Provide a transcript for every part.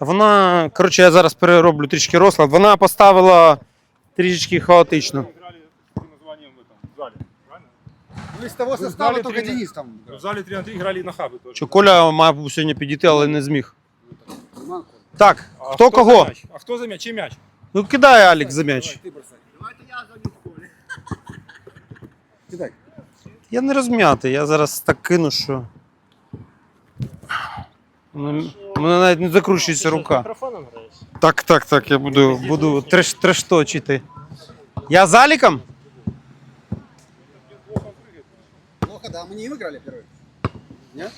Вона, коротше, я зараз перероблю трішки розклад. Вона поставила трішечки хаотично. Играли с каким названием в этом в зале, правильно? Ну, из того Вы состава знали только тренера? Денис там. В зале 3 на 3 играли и на хабы тоже. Що Коля мав був сьогодні підійти, але не зміг. Манко. Так, А хто за кого? мяч? А кто за мяч? Чей мяч? Ну кидай Алік за м'яч. Ты бросай. Кидай. Я не розм'ятий, я зараз так кину, що. У мене у мене навіть не закручується рука. Мікрофоном граєш? Так, так, так, я буду, буду треш, трешточити. Я з Аліком? Плохо, да, мы не им играли первый. Нет?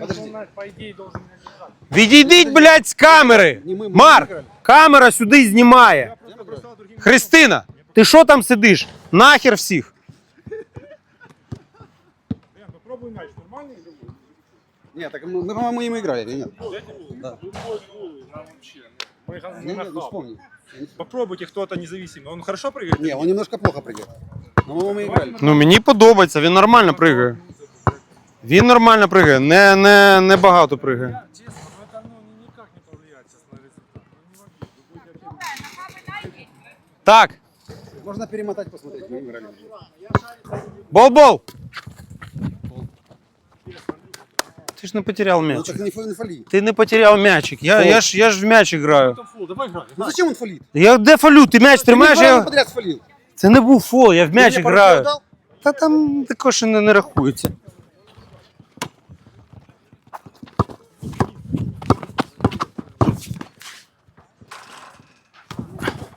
Подожди. По ідеї должен меня держать. Відійдіть, блядь, з камери! Не мы, мы Марк! не играли. Камера сюди знімає. Я просто бросал другим. Христина, ти що там сидиш? Нахер всіх. Ян, попробуй мяч. Нормальный или любой? Нет, так мы, мы, по-моему, им играли, или нет? Да. Любой, любой, нам вообще. Мы играем Не, на не, ну, хаб. вспомни. Попробуйте кто-то независимый. Он хорошо прыгает? Не, он немножко плохо прыгает. Но мы, мы играли. Ну мені подобається, він нормально пригає. Він нормально пригає, не, не, не багато пригає. Честно, ну это ну, никак не повлияет сейчас на результат. Ну, не могу. Так, Можно перемотать, посмотреть, мы играли. бол-бол. Ти ж не потеряв Ну м'яч. так не, фа- не фали. Ти не потеряв м'ячик. Я, я, ж, я ж в м'яч граю. Фу, давай играй. Ну зачем он фалит? Я де фалю? Ти м'яч Ты тримаєш, мне два раза я... подряд сфалил. Це не був фол, я в Ты м'яч мне пару граю. дал? Та там також і не, не рахується.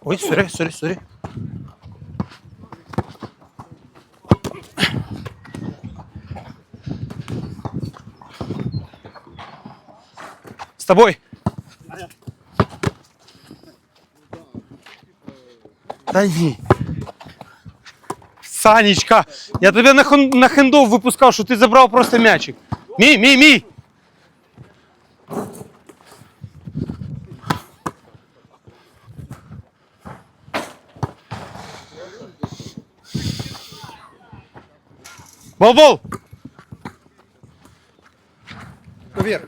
Ой, сорі, сорі, сорі. З тобой. Та ні. Санечка, я тебе на, хон- на хендов випускав, що ти забрав просто м'ячик. Мій, мій, мій. Бол-бол! Вверх.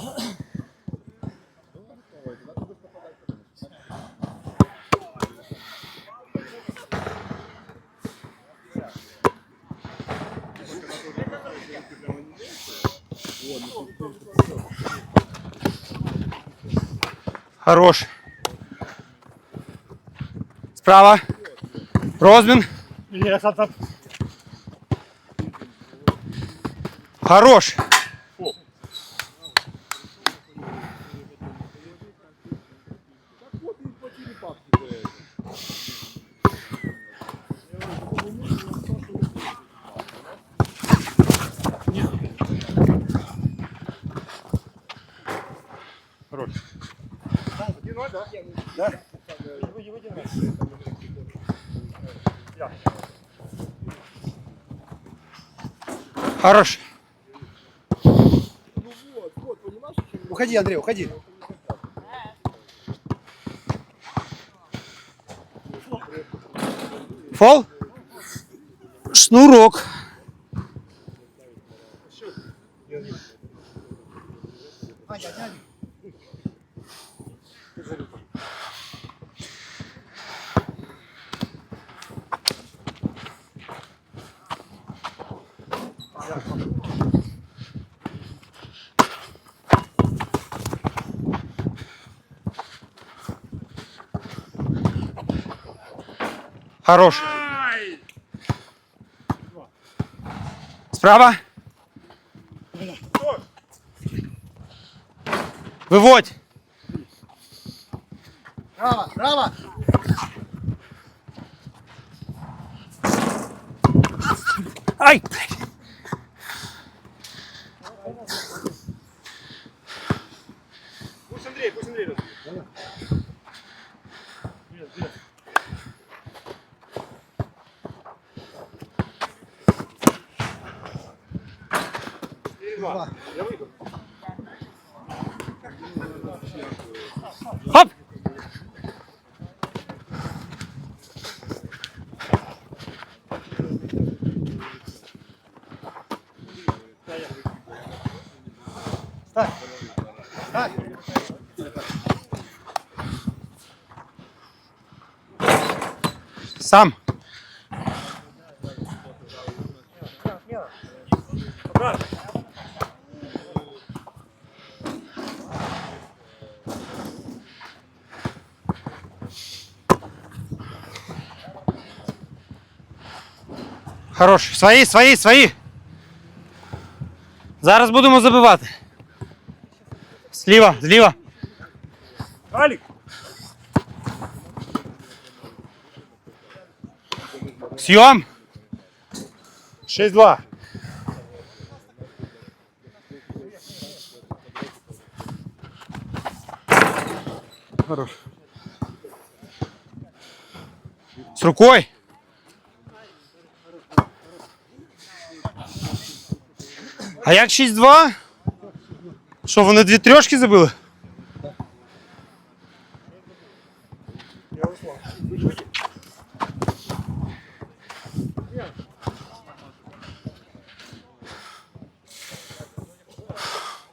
Хорош. Справа. Там. Хорош. Хорош. Уходи, Андрей, уходи. Фол. Шнурок. Хорош. Справа. Виводь. Браво, браво. Ай, блядь. Хоп! Сам. Хорош. Свої, свої, свої. Зараз будемо забивати. Зліва, зліва. Алик! Съем. 6-2. Хорош. С рукой. А як 6-2? Що, вони дві трьошки забили?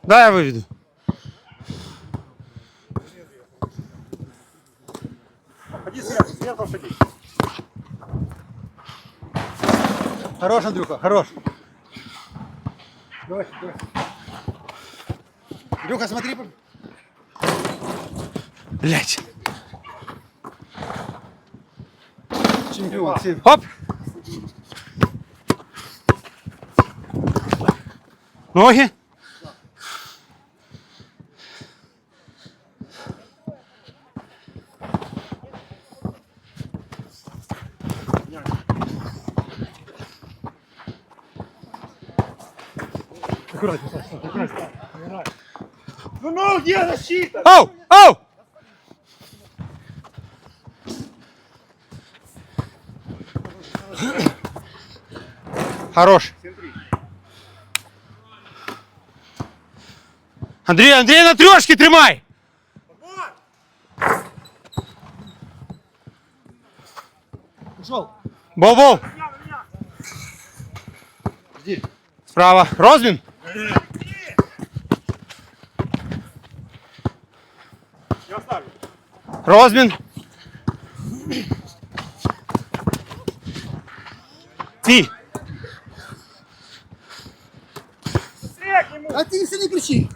Да, я виведу. Ходи сверху, сверху ходи. Хорош, Андрюха, хорош. Давай, давай. Андрюха, смотри. Блять. Чемпион. Семь. Хоп. Ноги. Ну, ну, где защита? Оу! Оу! Хорош. Андрей, Андрей, на трешке тримай! Ушел. Бол-бол! Справа. Розмін. Розмін. Нему. А ты все не кричи.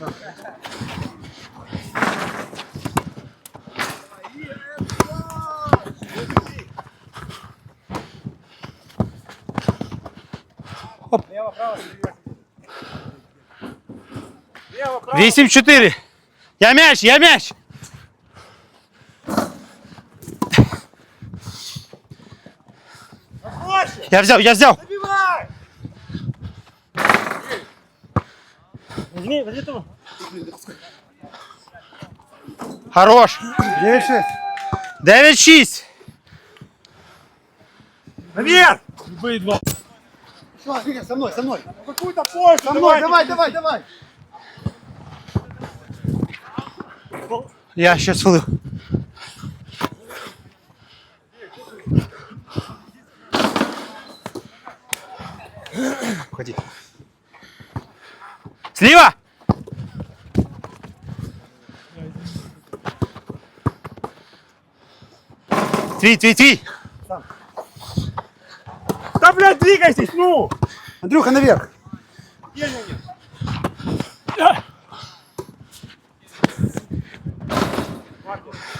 Лево, 8-4. Я м'яч, я м'яч. Я взяв, я. Забивай. Хорош. Дальше. 9-6. Наверх. Что, Игорь, со мной, со мной. Ну, Какую-то пользу. Со мной, давай, давай, давай. Я ще свалив. Ході. Сліва! Твій, твій, твій! Да, блядь, двигайтесь, ну. Андрюха, наверх. Не, не, не. Marcos.